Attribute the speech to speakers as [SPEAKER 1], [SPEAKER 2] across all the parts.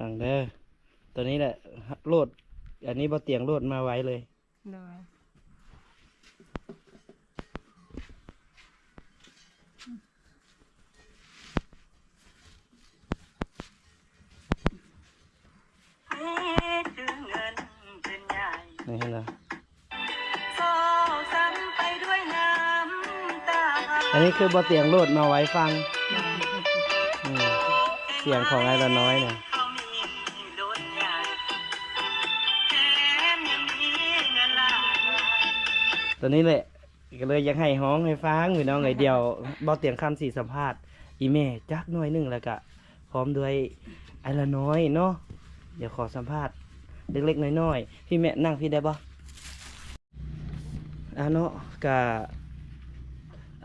[SPEAKER 1] อังเด้อตัวนี้แหละโหลด อันนี้บ่เตียงโหลดมาไว้เลย
[SPEAKER 2] โดย
[SPEAKER 3] ให้ถึงเงินเป็นใหญ่
[SPEAKER 1] นี่เห็นไหม
[SPEAKER 3] โศกซ้ำไปด้วยน้ำตา
[SPEAKER 1] อันนี้คือบ่เตียงโหลดมาไว้ฟังอืมเสียงของไอ้ละน้อยเนี่ย ตัวนี้แหละก็เลยอยากให้ฮ้องให้ฟังพี่น้องไอเดียวบ่เตียงคำสี่สัมภาษณ์อีแม่จักหน่อยหนึงแล้วก็พร้อมด้วยไอละน้อยเนาะเดี๋ยวขอสัมภาษณ์เล็กๆน้อยๆพี่แม่นั่งพี่ได้บ่อาเนาะกะ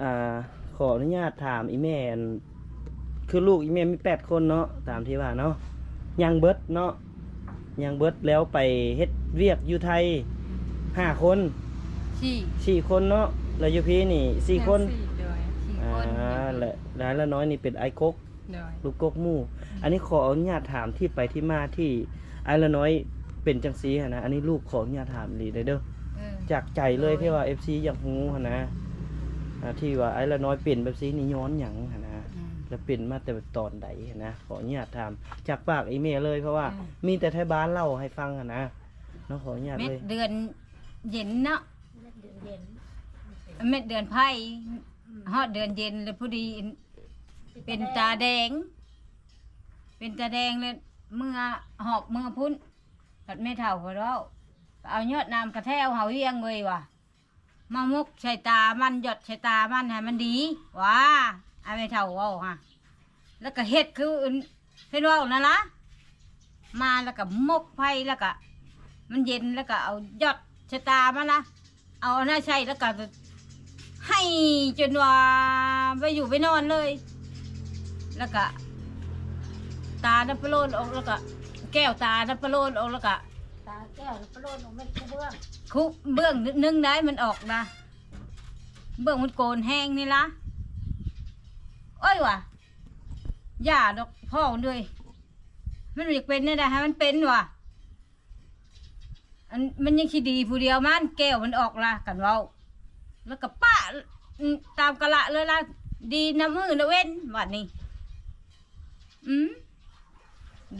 [SPEAKER 1] อ่าขออนุญาตถามอีแม่คือลูกอีแม่มีแปดคนเนาะตามที่ว่าเนาะยังเบิดเนาะยังเบิดแล้วไปเฮ็ดเวียกอยู่ไทยห้าคน
[SPEAKER 2] สี่
[SPEAKER 1] สี่คนเนาะแล้วอยู่พี่นี่สี่คน
[SPEAKER 2] โดยสี่
[SPEAKER 1] อ่า
[SPEAKER 2] คน
[SPEAKER 1] และร้านละน้อยนี่เป็นไอ้กก
[SPEAKER 2] โดย
[SPEAKER 1] ลูกกกหมู่ อันนี้ขออนุญาตถามที่ไปที่มาที่ไอ้ละน้อยเป็นจังซีหั้นนะ อันนี้ลูกขออนุญาตถามดีเลยเด้อ
[SPEAKER 2] เออ
[SPEAKER 1] จากใจเลยที่ว่า FC อยากรู้หั้นนะอ่าที่ว่าไอ้ละน้อยเป็นแบบซีนี่ย้อนหยังหั้นนะ
[SPEAKER 2] อืม
[SPEAKER 1] แล้วเป็นมาแต่ตอนใดหั้นนะขออนุญาตถามจากปากอีเมลเลยเพราะว่า
[SPEAKER 2] อืม
[SPEAKER 1] มีแต่ไทยบ้านเล่าให้ฟังหั้นนะเนาะขออนุญาต
[SPEAKER 2] เม็
[SPEAKER 1] เล
[SPEAKER 2] ด
[SPEAKER 1] ย
[SPEAKER 2] เดือนเย็นเนาะ เม็ดเดือนไผ่ฮอดเดือนเย็นเลยพอดีเป็นตาแดง เป็นตาแดงเลยเมื่อหอบเมื่อพุ่นผัดไม่เท่าพอแล้วเอายอดน้ำกระแทวเฮาเลี้ยงเลยว่ะมามุกใส่ตามันหยดใส่ตามันให้มันดีว้าไอ้ไม่เท่าเว่าฮะแล้วก็เฮ็ดคือเฮ็ดเว่านั่นละมาแล้วก็มกไผ่แล้วก็มันเย็นแล้วก็เอายอดชะตามันนะ เอาหน้าใช่แล้วก็ให้จนว่าไปอยู่ไปนอนเลย แล้วก็ ตาดับเปโลนออกแล้วก็ แก้วตาดับเปโลนออกแล้วก็
[SPEAKER 4] ตาแก้วแล้วก็โลดลงเม็ดกระเบื้อง
[SPEAKER 2] คุเบื้องนึงได้มันออกนะเบื้องมันโกนแห้งนี่ละโอ้ยว่ะอย่าดอกพ่อมันด้วย มันอยากเป็นนี่ได้ให้มันเป็นว่ะ อันมันยังคิดดีผู้เดียวมันแก้วมันออกละกันเว้า แล้วก็ป้าตามกะละเลยละดีน้ำมือละเว้นวัดนี้อืม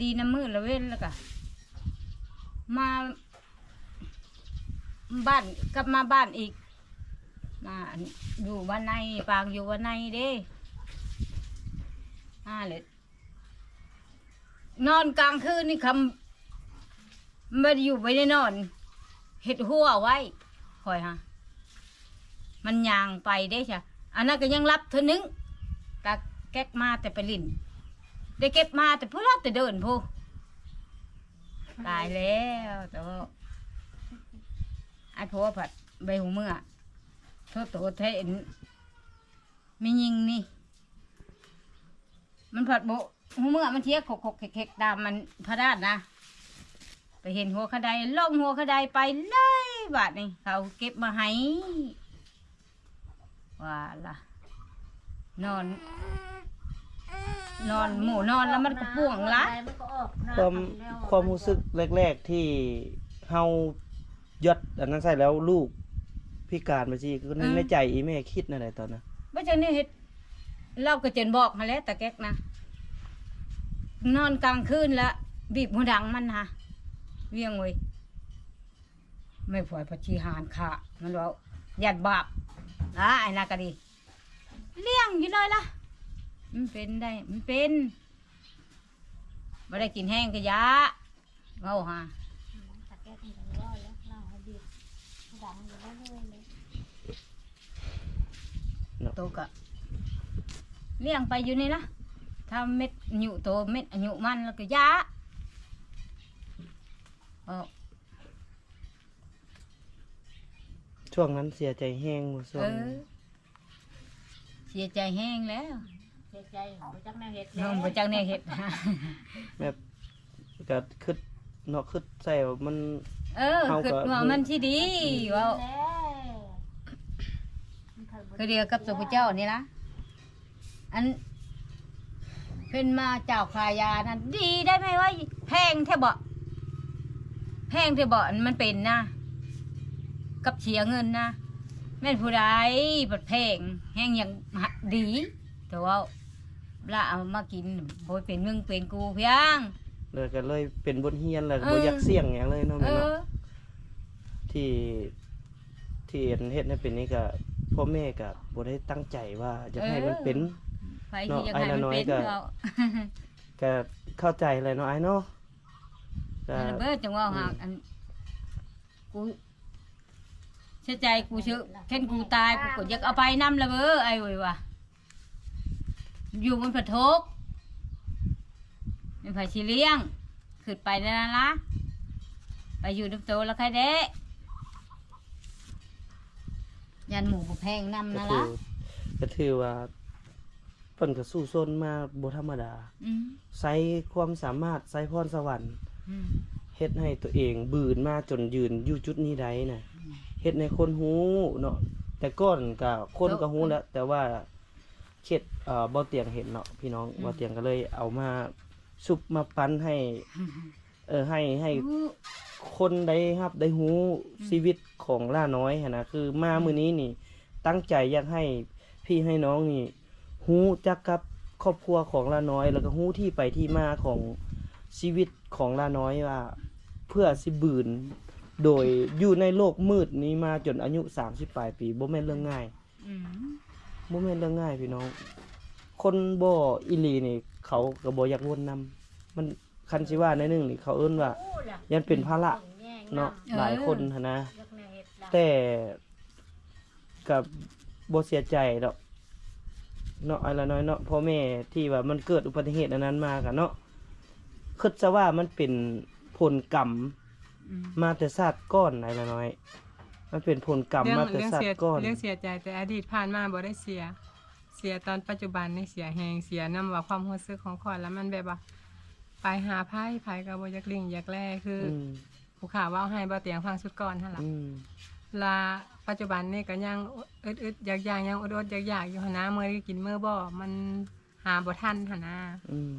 [SPEAKER 2] ดีน้ำมือละเว้นแล้วก็มาบ้านกลับมาบ้านอีก มาอยู่วันในปางอยู่วันในเด้อ่าเลยนอนกลางคืนนี่คำ มันอยู่ไปได้นอนเห็ดหัวไว้คอยฮะมันยางไปได้ใช่อันนั้นก็ยังรับเธอนึงกะแก๊กมาแต่ไปลินได้เก็บมาแต่พูดแต่เดินพูตายแล้วแต่ว่าไอ้ผัวผัดใบหูเมื่อโทษตัวเทนไม่ยิงนี่ มันผัดโบหูเมื่อมันเทียกขกขกเข็กๆตามมันพระราชนะ เห็นหัวขดายล่องหัวขดายไปเลยบาทนี่เขาเก็บมาให้ว่าล่ะ นอน นอนหมูนอนแล้วมันก็ป่วงละ
[SPEAKER 4] มันก็ออกหน้
[SPEAKER 1] ความ
[SPEAKER 4] แล้
[SPEAKER 1] ความรู้สึกแรก ๆที่เฮายดอันนั้นใส่แล้วลูกพิการไปสิก็นึกในใจอีแม่คิดนั่นแหละตอนนั้น
[SPEAKER 2] ไม่ใช่นี่เห็ดเราก็เจนบอกมาแล้วแต่แก๊กนะ นอนกลางคืนแล้วบีบหัวดังมันฮะ เวียงไว้ไม่ปล่อยพชีหานค่ะมันว่าหยัดบาปอะไอ้นาก็ดี เลี้ยงอยู่เลยล่ะ มันเป็นได้ มันเป็นไม่ได้กินแห้งก็ยาเมาฮะ
[SPEAKER 4] ตาแก้วมันก็รอดแล้วเราให้บีบดังอยู่เรื่อยๆเลย
[SPEAKER 2] โตกะเลี้ยงไปอยู่นี่นะถ้าเม็ดอายุโตเม็ดอายุมันแล้วก็ยา เออ
[SPEAKER 1] ช่วงนั้นเสียใจแห้งบ่ช่ว
[SPEAKER 2] เองอ เสียใจแห้งแล้ว
[SPEAKER 4] เสียใจไปจักแนวเห็ด
[SPEAKER 2] นมประจังเนี่ยเห็ด
[SPEAKER 1] แบบก็คิดเนาะคิดใส่ว่ามัน
[SPEAKER 2] เออ
[SPEAKER 1] เขาก็
[SPEAKER 2] คือว่ามันที่ดีว่า คือเดียวกับตัวพระเจ้านี่นะอันเป็นมาเจ้าขายานั้นดีได้ไหมวะแพงแทบบ่ แพงแทบบ่อันมันเป็นนะ กับเสียเงินนะแม่นผู้ใดบัดแพงแห้งอย่างดีแต่ว่าละเอามากินโบยเป็นมึงเป็นกูเพียง
[SPEAKER 1] เลยก็เลยเป็นบทเรียนแล้วก็
[SPEAKER 2] เอ
[SPEAKER 1] บ่
[SPEAKER 2] อ
[SPEAKER 1] อยากเสี่ยงหยังเลยเนาะ
[SPEAKER 2] เอ
[SPEAKER 1] แม่เนาะ
[SPEAKER 2] อ
[SPEAKER 1] ที่ที่เฮ็ดเฮ็ดให้เป็นนี่ก็พ่อแม่ก็บ่ได้ตั้งใจว่าจะให้มันเป็น
[SPEAKER 2] ไปที่ยังไง
[SPEAKER 1] เนาะไอ้
[SPEAKER 2] มัน
[SPEAKER 1] น้อย
[SPEAKER 2] เป็น
[SPEAKER 1] ก็
[SPEAKER 2] เรา
[SPEAKER 1] ก็เข้าใจเลยเนาะไอ้เนาะ ก็
[SPEAKER 2] เบิดจังว่าหากอันกูเสียใจกูเชื่อเช่นกูตายกูก็อยากเอาไปนำละเบ้อไอ้เว้ยว่ะอยู่บนผทกเป็นไผสิเลี้ยงขึ้นไปนั่นละไปอยู่น้ำโตแล้วใครเด้ยันหมูบ่แพงนำ
[SPEAKER 1] ก็
[SPEAKER 2] นะ
[SPEAKER 1] ถื
[SPEAKER 2] ละ
[SPEAKER 1] อก็ถือว่าเพิ่นก็สู้ซนมาบ่ธรรมดา
[SPEAKER 2] อืม
[SPEAKER 1] ใช้ความสามารถใช้พรสวรรค์ เฮ็ดให้ตัวเองบืนมาจนยืนอยู่จุดนี้ได้น่ะเฮ็ดให้คนฮู้เนาะแต่ก่อนก็คนก็ฮู้แล้ว แต่ว่าเข็ดเอ่อบ่เตียงเห็นเนาะพี่น้องบ่เตียงก็เลยเอามาซุปมาปั้นให้ เออให้ให้
[SPEAKER 2] อู้
[SPEAKER 1] คนได้ครับ ได้ฮู้ชีวิตของล่าน้อยหั้นนะคือมามื้อนี้นี่ ตั้งใจอยากให้พี่ให้น้องนี่ฮู้จักกับครอบครัวของล่าน้อย แล้วก็ฮู้ที่ไปที่มาของ ชีวิตของล่าน้อยว่า เพื่อสิบืน โดยอยู่ในโลกมืดนี้มาจนอายุ30ปลายปีบ่แม่นเรื่องง่าย
[SPEAKER 2] อืม
[SPEAKER 1] บ่แม่นเรื่องง่ายพี่น้อง คนบ่อีหลีนี่ เขาก็บ่อยากวนนำมันคันสิว่าในหนึงนี่เขาเอิ้นว่า ยันเป็นภาระเนาะหลายคนหันนะแต่กับบ่เสียใจดอกเนาะอะไรน้อยเนาะพ่อแม่ที่ว่ามันเกิดอุบัติเหตุอันนั้นมากันเนาะ คิดซะว่ามันเป็นผลกรรม
[SPEAKER 2] อืม
[SPEAKER 1] มาแต่ชาติก้อนอะไรน้อย มันเป็นผลกรรม
[SPEAKER 5] เรื่อง
[SPEAKER 1] มาแต่
[SPEAKER 5] เรื่อง
[SPEAKER 1] ชา
[SPEAKER 5] เสีย
[SPEAKER 1] ติก้อน
[SPEAKER 5] เรื่องเสียใจแต่อดีตผ่านมาบ่ได้เสีย เสียตอนปัจจุบันนี่เสียแหงเสียนํว่าความรู้สึกของข่อยแล้วมันแบบว่าไปหาไพ่ไพ่ก็บ่อยากลิงอยากแลคืออ
[SPEAKER 1] อืม
[SPEAKER 5] ผู้ข่าวว่าให้บ่เตียงฟังสุดก่อนหั่นล่ะ
[SPEAKER 1] อืม
[SPEAKER 5] ลาปัจจุบันนี่ก็ยังอึดๆอยากๆยังอดๆอยากๆอยู่หั่นนะมื้อนี้กินมื้อบ่มันหาบ่ทันหั่นนะ
[SPEAKER 1] อืม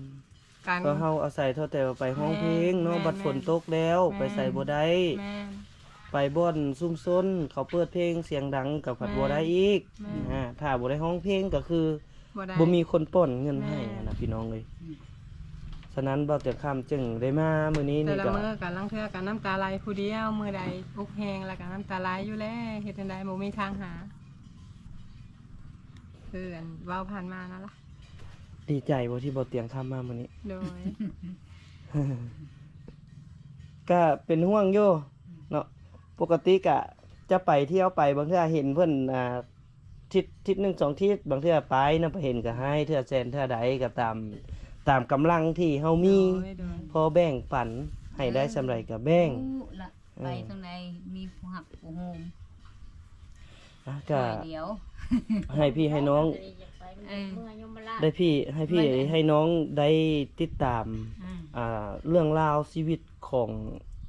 [SPEAKER 5] การ
[SPEAKER 1] ก็เฮาอาศัยเท่าแต่ว่าไปห้องเพลงเนาะ
[SPEAKER 5] แม่น
[SPEAKER 1] บัดฝนตกแล้ว
[SPEAKER 5] แม่น
[SPEAKER 1] ไปใส่บ่ได้
[SPEAKER 5] แม่น
[SPEAKER 1] ไปบ่อนซุ่มซนเขาเปิดเพลงเสียงดังกับผัด
[SPEAKER 5] แม่น
[SPEAKER 1] บ่ได้อีก
[SPEAKER 5] แม่น
[SPEAKER 1] อ่าถ้าบ่ได้ห้องเพลงก็คือ
[SPEAKER 5] บ่ได้
[SPEAKER 1] บ่มีคนป้อนเงิน
[SPEAKER 5] แม่
[SPEAKER 1] ให้อะนะพี่น้องเลยฉะนั้นบ่แต่ข้ามจึงได้มามื้อนี้
[SPEAKER 5] แต่
[SPEAKER 1] นี่
[SPEAKER 5] ละ
[SPEAKER 1] ก็
[SPEAKER 5] มื้อก็ลังเทื่อก็น้ำตาไหลผู้เดียวมื้อใดอุกแฮงแล้วก็น้ำตาไหลอยู่แล้วเฮ็ดจังไดบ่มีทางหาคืออันเว้าผ่านมานั่นล่ะ
[SPEAKER 1] ดีใจบ่ที่บ่เตียงข้ามมามื้อนี้
[SPEAKER 5] โดย
[SPEAKER 1] ก็เป็นห่วงอยู่เนาะปกติก็จะไปเที่ยวไปบางเทื่อเห็นเพิ่นอ่าทิศทิศหนึ่งสองทิศบางเทื่อไปนำไปเห็นก็ให้เทื่อแสนเทื่อใดก็ตามตามกำลังที่เฮามี
[SPEAKER 5] โดยโดย
[SPEAKER 1] พอแบ่งปันให้ได้สำไรก็แบ่ง
[SPEAKER 2] อู้ละ
[SPEAKER 1] เออ
[SPEAKER 2] ไปตรงไหนมีผู้หักผู้โฮม
[SPEAKER 1] อะ
[SPEAKER 2] ห
[SPEAKER 1] ก็
[SPEAKER 2] น่อยเดียว
[SPEAKER 1] ให้พี่ให้น้อง
[SPEAKER 2] เออ
[SPEAKER 1] ได้พี่ให้พี่ให้น้องได้ติดตาม
[SPEAKER 2] อืม
[SPEAKER 1] อ่าเรื่องราวชีวิตของ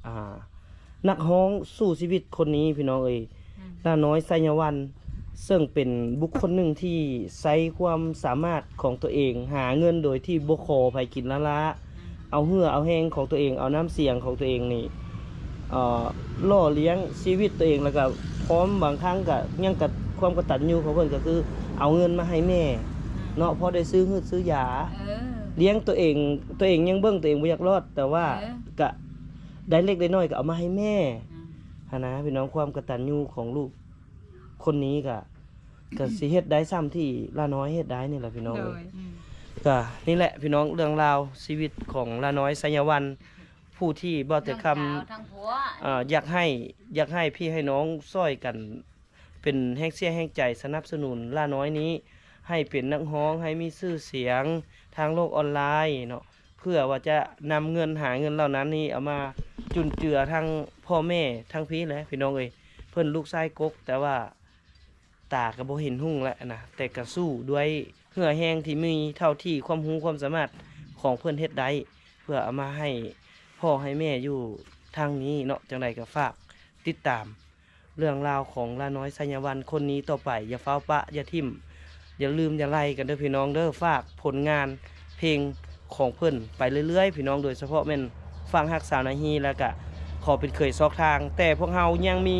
[SPEAKER 1] อ่านักฮ้องสู้ชีวิตคนนี้พี่น้องเอ้ย
[SPEAKER 2] อืม
[SPEAKER 1] น้าน้อยไสยวัน ซึ่งเป็นบุคคลหนึ่งที่ใช้ความสามารถของตัวเอง หาเงินโดยที่บ่ขอไผกินละละ เอาเหือเอาแห้งของตัวเองเอาน้ำเสียงของตัวเองนี่เอ่อ ล่อเลี้ยงชีวิตตัวเองแล้วก็พร้อมบางครั้งก็ยังกับความกตัญญูของเพิ่นก็คือ เอาเงินมาให้แม่ เนาะพอได้ซื้อหืดซื้อยา
[SPEAKER 2] เออ
[SPEAKER 1] เลี้ยงตัวเองตัวเองยังเบิ่งตัวเองบ่อยากรอด แต่ว่า
[SPEAKER 2] เออ
[SPEAKER 1] ก็ได้เล็กได้น้อยก็เอามาให้แม่
[SPEAKER 2] อืม
[SPEAKER 1] หนนะพี่น้องความกตัญญูของลูกคนนี้ก็ก็สิเฮ็ดได้ซ้ำที่ลาน้อยเฮ็ดได้นี่แหละพี่น้อง
[SPEAKER 5] โด
[SPEAKER 1] เอ้ย
[SPEAKER 5] ย
[SPEAKER 2] อืม
[SPEAKER 1] ก็นี่แหละพี่น้องเรื่องราวชีวิตของลาน้อยไสยวัน ผู้ที่บ่แต่คำ
[SPEAKER 2] ทั้งสาวทั้งผัว
[SPEAKER 1] อ่าอยากให้อยากให้พี่ให้น้องซ้อยกัน เป็นแห้งเสียแห้งใจสนับสนุนล่าน้อยนี้ ให้เป็นนักฮ้องให้มีชื่อเสียงทางโลกออนไลน์เนาะเพื่อว่าจะนำเงินหาเงินเหล่านั้นนี่เอามาจุนเจือทั้งพ่อแม่ทั้งพี่แหละพี่น้องเอ้ยเพิ่นลูกชายกก แต่ว่าตาก็บ่เห็นหุ่งแล้วนะแต่ก็สู้ด้วยเหือแห้งที่มีเท่าที่ความรู้ความสามารถของเพิ่นเฮ็ดได้ เพื่อเอามาให้ พ่อให้แม่อยู่ทางนี้เนาะจังไดก็ฝากติดตาม เรื่องราวของลาน้อยสัญญวันคนนี้ต่อไปอย่าเฝ้าปะอย่าทิ่มอย่าลืมอย่าไล่กันเด้อพี่น้องเด้อฝากผลงานเพลงของเพิ่นไปเรื่อยๆ พี่น้องโดยเฉพาะแม่นฟังฮักสาวนาฮีแล้วก็ขอเป็นเคยซอกทาง แต่พวกเฮายังมี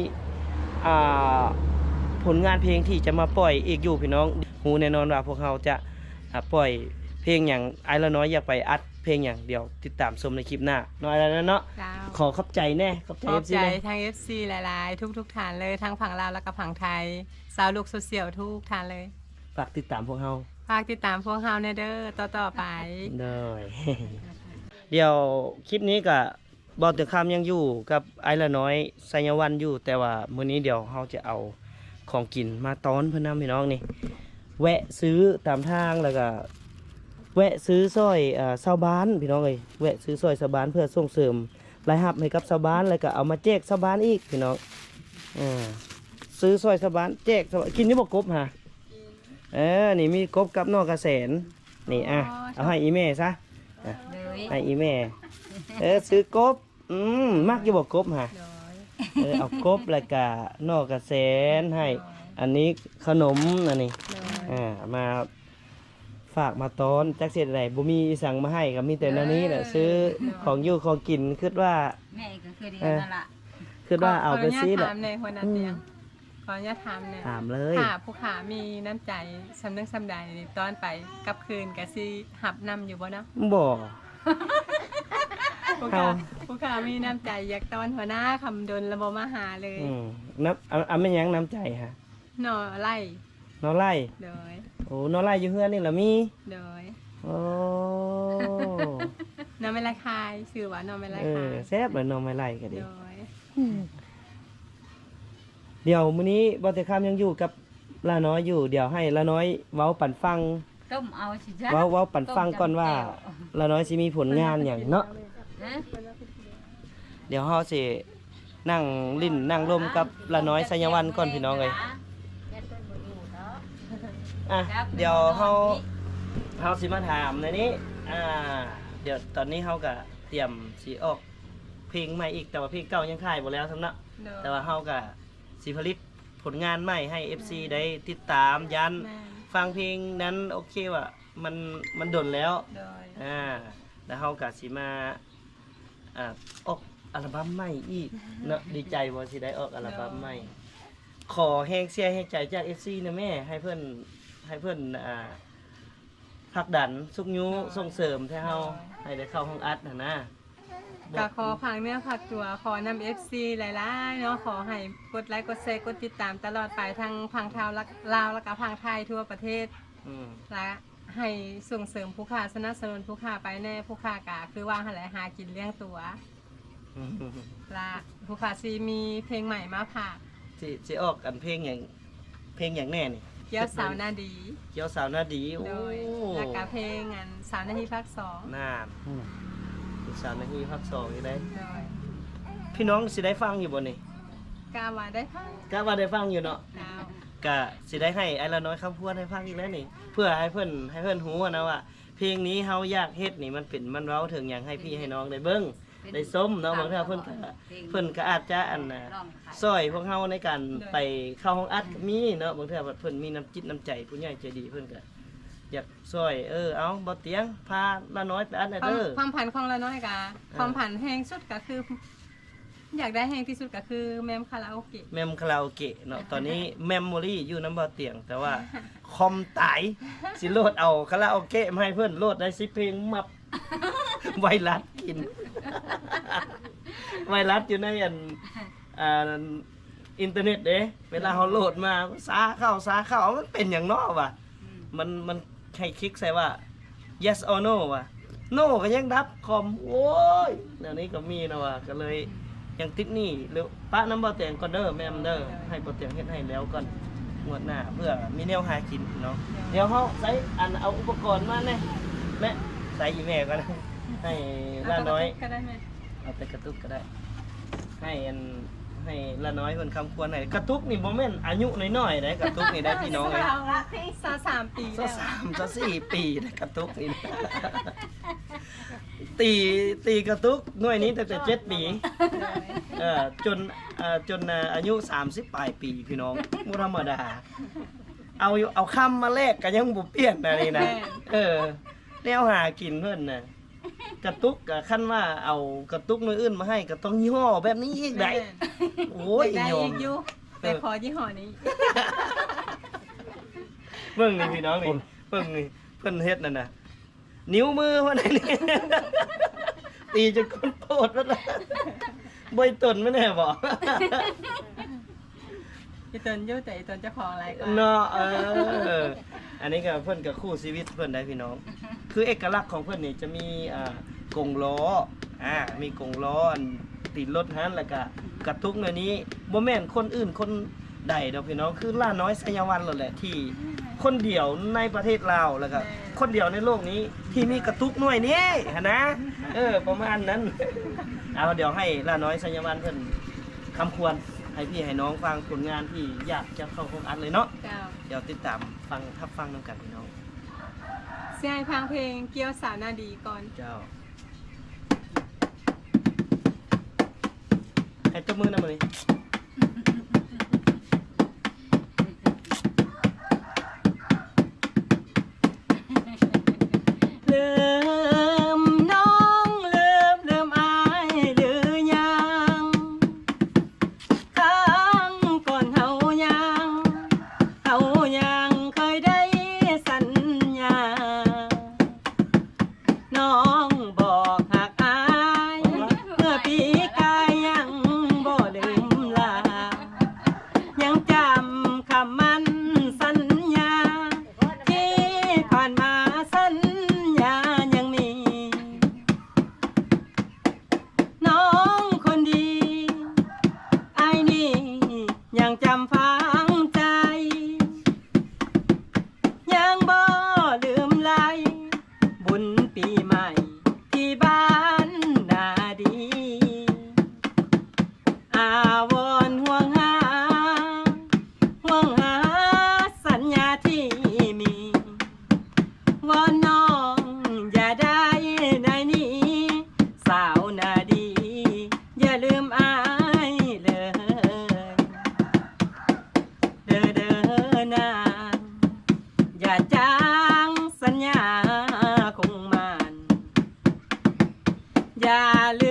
[SPEAKER 1] ผลงานเพลงที่จะมาปล่อยอีกอยู่พี่น้องฮู้แน่นอนว่าพวกเฮาจะปล่อยเพลงอย่างไอ้ละน้อยอยากไปอัด เพลงอย่างเดียวติดตามชมในคลิปหน้าน้อยแล้วนะเนาะ
[SPEAKER 6] เจ้า
[SPEAKER 1] ขอขอบใจแน่ขอบใจ
[SPEAKER 6] ขอบ
[SPEAKER 1] FC
[SPEAKER 6] ใจ
[SPEAKER 1] แน่
[SPEAKER 6] ทาง FC หลายๆทุกๆฐานเลยทั้งฝั่งลาวแล้วก็ฝั่งไทย สาวลูกโซเชียลทุกฐานเลย
[SPEAKER 1] ฝากติดตามพวกเฮา
[SPEAKER 6] ฝากติดตามพวกเฮาแน่เด้อต่อๆไป
[SPEAKER 1] ได้ เดี๋ยวคลิปนี้ก็บอลเตอร์คามยังอยู่กับไอ้ละน้อยไซยวันอยู่ แต่ว่ามื้อนี้เดี๋ยวเราจะเอาของกินมาต้อนเพื่อนนำพี่น้องนี่ แวะซื้อตามทางแล้วก็ แวะซื้อสร้อยเอ่อชาวบ้านพี่น้องเอ้ยแวะซื้อสร้อยชาวบ้านเพื่อส่งเสริมรายรับให้กับชาวบ้านแล้วก็เอามาแจกชาวบ้านอีกพี่น้องอ่าซื้อสร้อยชาวบ้านแจกชาวบ้านกินอยี่บกบฮะเออนี่มีกบกับนอกกระแสนนี่อะเอาให้อีเม่ซะ
[SPEAKER 2] เลย
[SPEAKER 1] ให้อีแม่เออซื้อกบอืมมักอยู่บอกกบฮะเออเอากบแล้วก็นอกกระแสนให้อันนี้ขนมอันนี้อ่ามา ฝากมาต้อนจักเสียใดบ่มีสั่งมาให้ก็มีแต่แนวนี้แหละซื้อของอยู่ของกินคิดว่า
[SPEAKER 2] แม่ก็คือเดียวนั่นล่ะ
[SPEAKER 1] คิดว่าเอาไปซื้อ
[SPEAKER 6] ข
[SPEAKER 1] แห
[SPEAKER 6] อ
[SPEAKER 1] ละ
[SPEAKER 6] อนุญาตถามในหัวหน้าเตียงขออนุญาตถามในอย
[SPEAKER 1] ถามเลย
[SPEAKER 6] ค่ะผู้ขามีน้ำใจสำนึกสำใดตอนไปกลับคืนกะสิหับนำอยู่บ่เนาะ
[SPEAKER 1] บ่
[SPEAKER 6] ผู้
[SPEAKER 1] เอา
[SPEAKER 6] ขาผู้ขามีน้ำใจอยากตอนหัวหน้าคำดนระบมาหาเลย
[SPEAKER 1] อืมน้ำเอาเอาไม่ยั้งน้ำใจฮะ
[SPEAKER 6] หน่อไล่
[SPEAKER 1] นอไล่
[SPEAKER 6] โดย
[SPEAKER 1] โอ้นอไล่อยู่เฮือนนี่ล่ะมี
[SPEAKER 6] โดย
[SPEAKER 1] โอ้
[SPEAKER 6] น้ำไม่ละคายชื่อว่าน้ำไม่ละ
[SPEAKER 1] เอ
[SPEAKER 6] คา
[SPEAKER 1] อยแซ่บเลยนอไม่ไล่ก็ดี
[SPEAKER 6] โดย
[SPEAKER 1] เดี๋ยวมื้อนี้บอเตคามยังอยู่กับลาน้อยอยู่เดี๋ยวให้ลาน้อยเว้าปั่นฟัง
[SPEAKER 2] ต้มเอาสิจ้ะ
[SPEAKER 1] เว้าเว้าปั่นฟังก่อนว่า
[SPEAKER 2] ต้มจำแจ่ว
[SPEAKER 1] ลาน้อยสิมีผลงานอย่างเนาะ
[SPEAKER 2] ฮะ
[SPEAKER 1] เดี๋ยวเฮาสินั่งลิ้นนั่งลมกับลาน้อยสัญญวันก่อนพี่น้องเอ้ย
[SPEAKER 4] ยัดเพิ่นบ่อยู่เนาะ
[SPEAKER 1] อะเดี๋ยวเฮาเฮาสิมาถามในนี้อ่า เดี๋ยวตอนนี้เฮาก็เตรียมสิออกเพลงใหม่อีกแต่ว่าเพลงเก่ายังขายบ่แล้วสำนัก
[SPEAKER 6] โดย
[SPEAKER 1] แต่ว่าเฮาก็สิผลิตผลงานใหม่ให้ FC ได้ติดตามยัน
[SPEAKER 6] แม่น
[SPEAKER 1] ฟังเพลงนั้นโอเคว่ามันมันดนแล้ว
[SPEAKER 6] โดย
[SPEAKER 1] อ่าแล้วเฮากะสิมาอ่าออกอัลบั้มใหม่อีกเนาะดีใจบ่สิได้ออกอัลบั้มใหม่ ขอแฮงเสียให้ใจจาก FC นะแม่ ให้เพิ่น ให้เพิ่นอ่าผลักดันสุกยูส่งเสริมให้เฮาให้ได้เข้าห้องอัดน่ะนะ
[SPEAKER 6] ก็ขอพังเนื้อผักตัวขอนำ FC หลายๆเนาะขอให้กดไลค์กดแชร์กดติดตามตลอดไปทางพังเทาวและลาวและก็พังไทยทั่วประเทศ
[SPEAKER 1] อืม
[SPEAKER 6] และให้ส่งเสริมผู้ค้าสนับสนุนผู้ค้าไปแน่ผู้ค้ากะคือว่าหั่นแหละหากินเลี้ยงตัว
[SPEAKER 1] อืม
[SPEAKER 6] และผู้ค้าซีมีเพลงใหม่มาฝาก
[SPEAKER 1] สิสิออกกันเพลงอย่างเพลงอย่างแน่นี่
[SPEAKER 6] เกี่ยวสาวนาดี
[SPEAKER 1] เกี่ยวสาวหน้าดีโอ้
[SPEAKER 6] โดยและก็เพลงอันสาวนาทีภาคสอง
[SPEAKER 1] น่านอีกสามนาทีพักสองอยู่ได้
[SPEAKER 6] โดย
[SPEAKER 1] พี่น้องสิได้ฟังอยู่บ่นี่
[SPEAKER 6] กาว่าได้ฟัง
[SPEAKER 1] ก็ว่าได้ฟังอยู่เนาะ
[SPEAKER 6] ดาว
[SPEAKER 1] ก็สิได้ให้ไอ้ละน้อยคำพูดให้ฟังอีกแล้วนี่ เพื่อให้เพิ่นให้เพิ่นฮู้นะว่าเพลงนี้เฮาอยากเฮ็ดนี่มันเป็นมันเว้าถึงอย่างให้พี่ให้น้องได้เบิ่ง ได้ส้มเนาะบางเทื่อเพิ่นก็เพิ่นก็อาจจะอันน่ะ
[SPEAKER 2] ลองขาย
[SPEAKER 1] ซอยพวกเฮาในการไปเข้าห้องอัดก็มีเนาะบางเทื่อเพิ่นมีน้ำจิตน้ำใจผู้ใหญ่ใจดีเพิ่นก็อยากซอยเออเอาบ่เตียงพาละน้อยไปอัดหน่อย
[SPEAKER 6] ความ
[SPEAKER 1] เด้อ
[SPEAKER 6] ความผันของละน้อยกะ
[SPEAKER 1] อ
[SPEAKER 6] ความผันแห้งสุดก็คืออยากได้แห้งที่สุดก็คือแมมคาราโอเกะ
[SPEAKER 1] แมมคาราโอเกะเนาะตอนนี้เมมโมรี่อยู่น้ำบ่เตียง แต่ว่าคอมตายสิโหลดเอาคาราโอเกะมาให้เพื่อนโหลดได้สิเพลงมับ ไวรัสกิน ไวรัสอยู่ในอันอ่าอินเทอร์เน็ตเด้เวลาเขาโหลดมาซาเข้าซาเข้ามันเป็นอย่างนอกว่ะ มันมันให้คลิกใส่ว่า yes or no ว่ะ no ก็ยังดับคอมโอ้ยเดี๋ยวนี้ก็มีนะว่ะก็เลยยังติดหนี่หรือป้าน้ำบ่เตียงก่อนเด้อแม่มเด้อให้บ่เตียงเฮ็ดให้แล้วก่อนงวดหน้าเพื่อมีแนวหากินเนาะเดี๋ยวเฮาใส่อันเอาอุปกรณ์มาแน่แม่ ใส่อีแม่ก่อนนะให้ล่าน้อย
[SPEAKER 6] ก็ได้ไหม
[SPEAKER 1] เอาไปกระตุกก็ได้ ให้อันให้ละน้อยคนคำควรให้กระตุกนี่บ่แม่นอายุน้อยๆนะกระตุกนี่ได้พี่น้องเลย
[SPEAKER 6] สาสามปี
[SPEAKER 1] สั
[SPEAKER 6] แล้
[SPEAKER 1] ก
[SPEAKER 6] ว
[SPEAKER 1] สามสักสี่ปีนะกระตุกนี่นะตีตีกระตุกหน่วยนี้ตั้งแต่เจ็ดปีเออจนเอ่อจนอ่าอายุสามสิบปลายปีพี่น้องบ่ธรรมดา เอาอยู่เอาคำมาแลกกันยังบ่เปลี่ยนนะนี่นะเออ แนวหากินเพิ่นน่ะกระตุกกะขั้นว่าเอากระตุกหน่วยอื่นมาให้ก็ต้องยี่ห้อแบบนี้อีกได้
[SPEAKER 5] แม่น
[SPEAKER 1] โอ้ย
[SPEAKER 5] ได้
[SPEAKER 1] ยอ
[SPEAKER 5] อี
[SPEAKER 1] ม
[SPEAKER 5] กอยู่แต่ขอยี่ห้อนี้
[SPEAKER 1] เบิ่งนี่พี่น้องนี่เบิ่งนี่เพิ่นเฮ็ดนั่นน่ะนิ้วมือเพิ่นนี่ ตีจนคนโปดแล้วล่ะบ่อยตนไม่แน่บ่
[SPEAKER 5] อี ตนยู่แต่อีตนเจ้าของอะไรก็
[SPEAKER 1] เนาะเออ อันนี้ก็เพิ่อนกับคู่ชีวิตเพิ่อนได้พี่น้อง คือเอกลักษณ์ของเพิ่อนนี่จะมีอ่ากงล้ออ่ามีกงล้ออันติดรถหันแล้วก็กระตุกในนี้บ่แม่นคนอื่นคนใดดอกพี่น้องคือล่าน้อยสยวันนั่นแหละที่ คนเดียวในประเทศลาวแล้วก็คนเดียวในโลกนี้ที่มีกระตุกหน่วยนี้นะเออประมาณนั้น เอาเดี๋ยวให้ล่าน้อยสยวันเพิ่นคำควร ให้พี่ให้น้องฟังผลงานที่อยากจะเข้าพบอันเลยเนาะ
[SPEAKER 5] เจ้า
[SPEAKER 1] เดี๋ยวติดตามฟังทับฟังน้ำกันพี่น้อง
[SPEAKER 5] เสียให้พังเพลงเกี่ยวสาวนาดีก่อน
[SPEAKER 1] เจ้า ให้ตบมือนะมือนี้
[SPEAKER 5] อ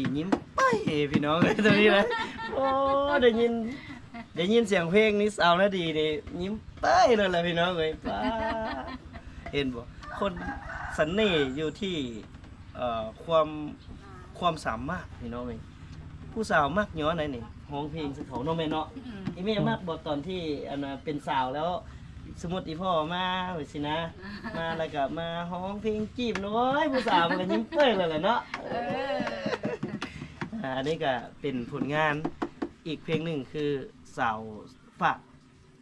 [SPEAKER 5] ียิ้มไปพี่น้องเลยตัวนี้
[SPEAKER 1] นะโอ้ได้ยินได้ยินเสียงเพลงนี้สาวนาดีนี่ยิ้มไปเลยแหละพี่น้องเลยป้าเห็นบ่คนสันนี่อยู่ที่เอ่อความความสามารถพี่น้องเลยผู้สาวมากย้อนไหนนี่ห้องเพลงสเขาโนแม่เนาะอีเมลมากบอกตอนที่อันน่ะเป็นสาวแล้วสมมติอีพ่อมาไว้สินะ มาแล้วก็มาห้องเพลงจีบน้อยผู้สาวมันก็ยิ้มเป้ยเลยแหละเนาะาอันนี้ก็เป็นผลงานอีกเพลงหนึ่งคือสาวฝาก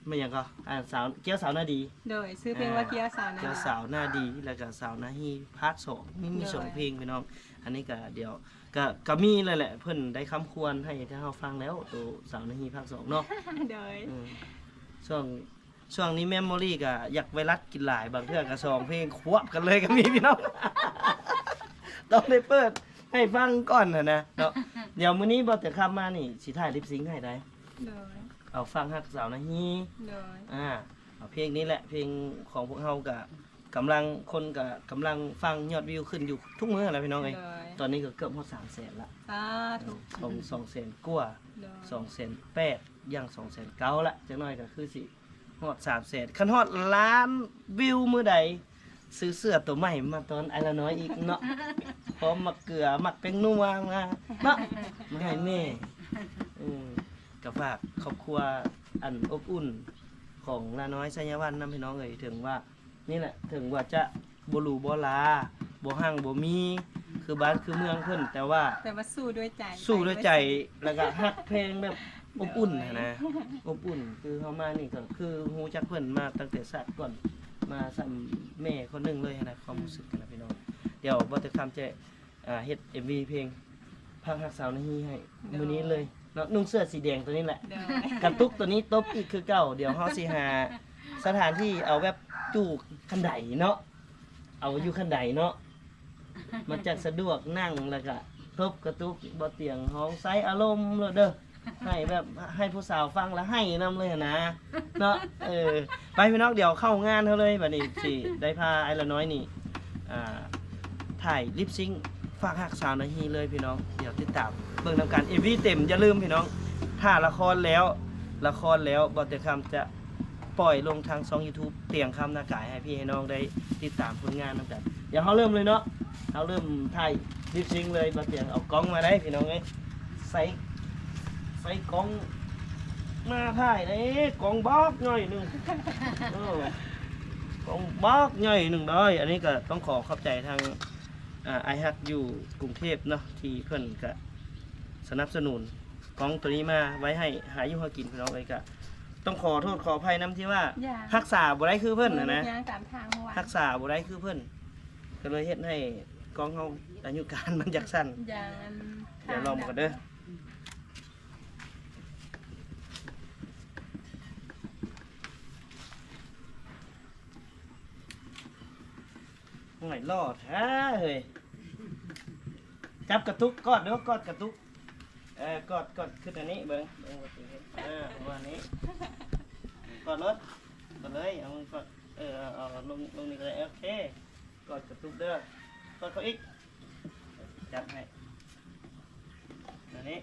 [SPEAKER 1] ไม่ยังก็อ่าสาวเกี้ยวสาวหน้าดี
[SPEAKER 5] โดยซื้อเพลงว่าเกียวสาวนา
[SPEAKER 1] เกี้ยวสาวหน้าดีแล้วก็สาวหน้าฮีพาร์ทสองมีมีสองเพลงพี่น้อง อันนี้ก็เดี๋ยวก็ก็มีเลยแหละ เพิ่นได้คำควรให้ถ้าเราฟังแล้วตัวสาวหน้าฮีภาคสองเนาะ
[SPEAKER 5] โดย
[SPEAKER 1] อืมช่วงช่วงนี้แมมโมรี่ก็อยากไวรัสกินหลายบางเทื่อก็ซองเพลงควบกันเลยก็มีพี่น้อง ต้องได้เปิด ให้ฟังก่อนนะนะเนาะเดี๋ยวมื้อนี้บอจะขับมานี่สิถ่ายลิปซิงค์ให้ได้
[SPEAKER 5] โดย
[SPEAKER 1] เอาฟังฮักสาวนะฮี
[SPEAKER 5] โดย
[SPEAKER 1] อ่าเอาเพลงนี้แหละเพลงของพวกเฮาก็กำลังคนก็กำลังฟังยอดวิวขึ้นอยู่ทุกมื้อแล้วพี่น้องเอ้ย
[SPEAKER 5] โดย
[SPEAKER 1] ตอนนี้ก็เกือบฮอด3แสนละ
[SPEAKER 5] สาธุ
[SPEAKER 1] สองสองแสนกว่า
[SPEAKER 5] โดย
[SPEAKER 1] สองแสนแปดอย่าง2แสนเก้าละจักหน่อยก็คือสิฮอด3แสนคันฮอดล้านวิวมื้อใด ซื้อเสื้อตัวใหม่มาตอนไอละน้อยอีกเนาะพร้อมมะเกลือมักเป็นนัวมาเนาะมาให้แม่อืมก็ฝากครอบครัวอันอบอุ่นของลาน้อยสัญญาวันนํพี่น้องเอ่ยถึงว่านี่แหละถึงว่าจะบ่รู้บ่ลาบ่ห่างบ่มีคือบ้านคือเมืองเพิ่นแต่ว่า
[SPEAKER 5] แต่ว่าสู้ด้วยใจ
[SPEAKER 1] สู้ด้วยใจแล้วก็ฮักเพลงแบบอบอุ่นนะนะอบอุ่นคือเขามานี่ก็คือฮู้จักเพิ่นมาตั้งแต่สัตว์ก่อน มาซ้ำแม่คนหนึงเลยนะความรู้สึกกันนะพี่น้อง เดี๋ยวบ่จะคำจะอ่าเฮ็ด MV เพลงพังฮักสาวนาฮีให้มื้อนี้เลยเนาะนุ่งเสื้อสีแดงตัวนี้แหละ
[SPEAKER 5] เด้อ
[SPEAKER 1] กระตุกตัวนี้ตบอีกคือเก่า เดี๋ยวเฮาสิหาสถานที่เอาแบบจูกคันไดเนาะเอาอยู่คันไดเนาะมันจะสะดวกนั่งแล้วก็ทบกระตุกบ่เตียงห้องไซอารมณ์เลยเด้อ ให้แบบให้ผู้สาวฟังแล้วให้นํเลยนะเนาะเออไปพี่น้องเดี๋ยวเข้างานเฮาเลยบัดนี้สิได้พาไอ้ละน้อยนี่อ่าถ่ายลิปซิงค์ฝากหักสาวนาฮีเลยพี่น้องเดี๋ยวติดตามเบิ่งนำการ MV เต็มอย่าลืมพี่น้องถ้าละครแล้วละครแล้วบอตเตอร์คำจะปล่อยลงทางช่อง YouTube เตียงคำหน้ากายให้พี่ให้น้องได้ติดตามผลงานนำกันเดี๋ยวเขาเริ่มเลยเนาะเขาเริ่มถ่ายลิปซิงค์เลยบอเตียงเอากล้องมาได้พี่น้องเอ้ยใส่ ส่กล้องมาถ่ายเลยกล้องบล็อกหน่อยหนึ่งเออกล้องบล็อกหน่อยหนึ่งเลยอันนี้ก็ต้องขอขอบใจทางไอฮักอยู่กรุงเทพเนาะที่เพื่อนก็สนับสนุนกล้องตัวนี้มาไว้ให้หาอยู่หากินพี่น้องเลยก็ต้องขอโทษขออภัยน้ำที่ว่า
[SPEAKER 5] อย่า
[SPEAKER 1] รักษาบ่ได้คือเพิ่นนะนะ
[SPEAKER 5] ย่างตามทางเมื่อวาน
[SPEAKER 1] รักษาบ่ได้คือเพิ่นก็เลยเฮ็ดให้กล้องเฮาอายุการมันจักสั้น
[SPEAKER 5] อย่างอัน
[SPEAKER 1] เดี๋ยวลองกันเด้อ ห่วยรอดแท้เฮ้ยจับกระตุกกอดเด้อกอดกระตุกเออกอดกอดขึ้นอันนี้เบิ่งเบิ่งว่าสิเฮ็ดเออประมาณนี้กอดรถกอดเลยเอามือกอดเออเอาเอาลงลงนี่ก็ได้โอเคกอดกระตุกเด้อกอดเขาอีกจับให้อันนี้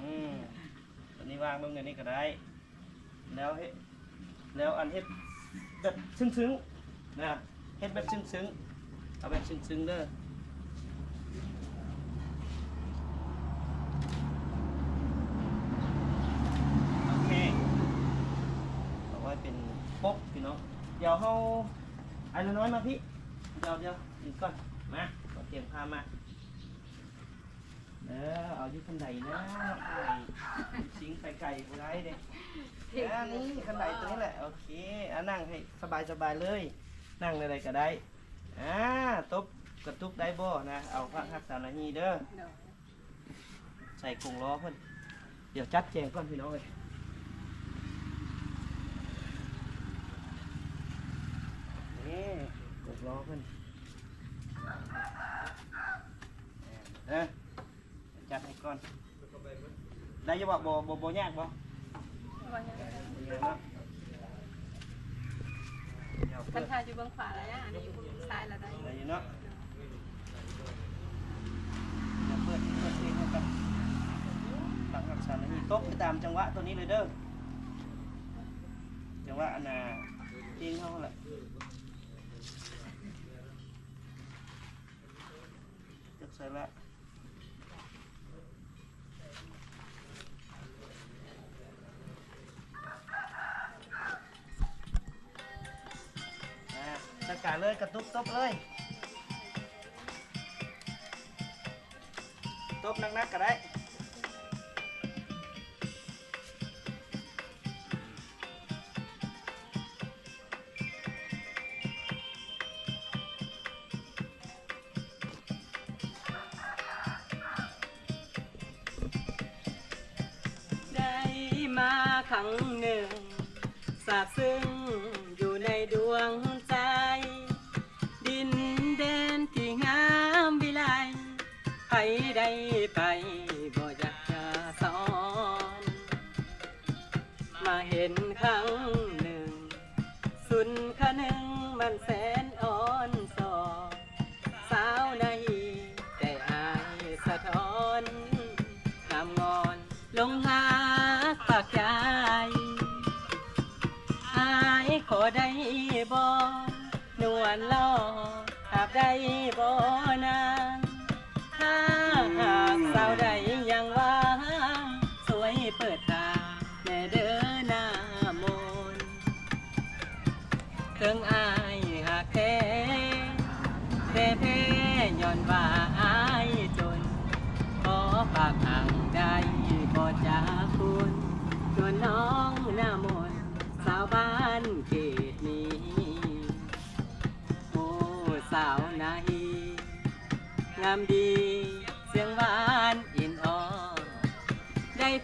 [SPEAKER 1] อืมอันนี้วางลงอันนี้ก็ได้ แล้วเฮ็ดแล้วอันเฮ็ดแบบซึ้งๆนะเฮ็ดแบบซึ้งๆ เอาแบบซึ้งๆเด้อโอเคเอาไว้เป็นปกพี่น้องเดี๋ยวเขาไอ้น้อยๆมาพี่เดี๋ยวเดี๋ยวอีกก่อนมาขอเตรียมผ้ามาเออเอาอยู่ขันไดนะไอ้สิงไก่ไก่บ่ได้เด้เออนี่ขันไดตัวนี้แหละโอเคอะนั่งให้สบายสบายๆเลย นั่งอะไรก็ได้ อ่าตบกระตุกได้บ่นะเอาพระหักสามนาทีเด้อใส่กรงล้อเพิ่นเดี๋ยวจัดแจงก่อนพี่น้องเลยนี่กรงล้อเพิ่นเด้อจัดให้ก่อนได้อยังบอกบ่บ่บ่ยากบ่บ่ยากเนาะเดี๋ยว
[SPEAKER 5] คั
[SPEAKER 1] เปิ
[SPEAKER 5] น
[SPEAKER 1] ด
[SPEAKER 5] ทาอยู่เบื้องขวาแล้วย่ะอันนี้อยู่เบื้อง ซ้ายละได้
[SPEAKER 1] ได้อยู่เนาะเดี๋ยวเปิดเปิดเพลงให้กับฟังกับสารนี่ตบไปตามจังหวะตัวนี้เลยเด้อจังหวะอันน่ะเพลงเขาแหละจักใส่ละ เลยกระตุกตบเลย ตบนักๆก็ได้
[SPEAKER 5] ได้ สุนหนึงมันแสนอ่อ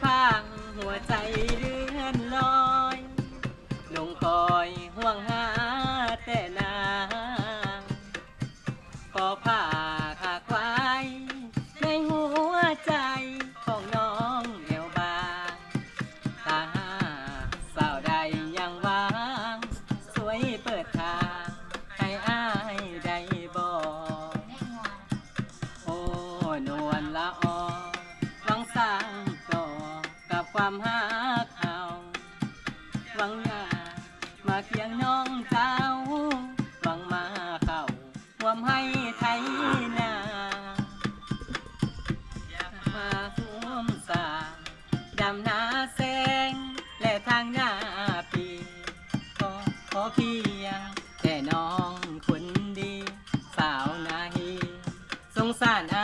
[SPEAKER 5] พังหัวใจดื้อ
[SPEAKER 2] sana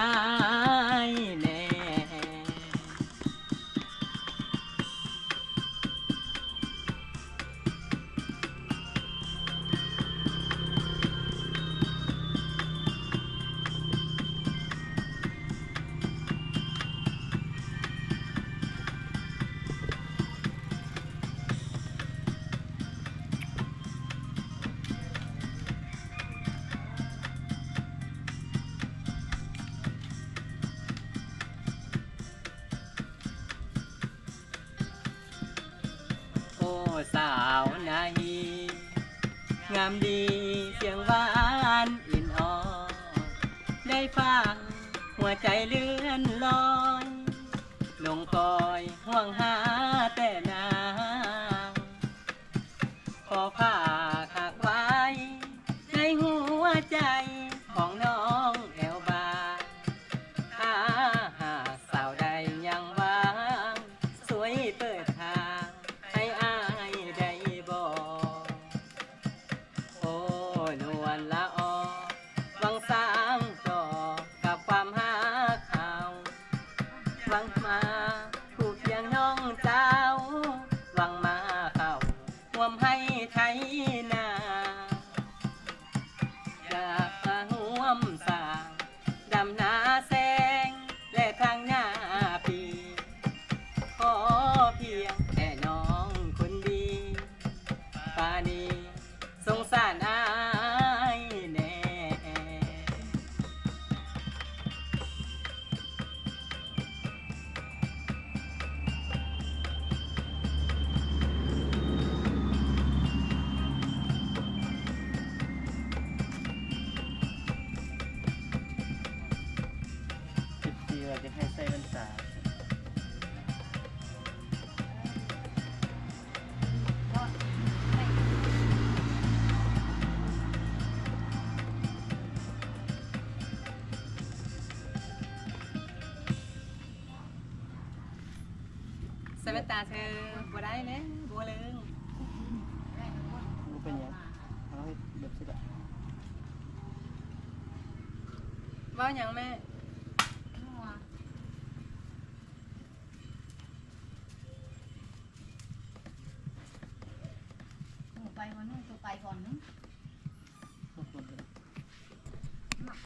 [SPEAKER 2] 大家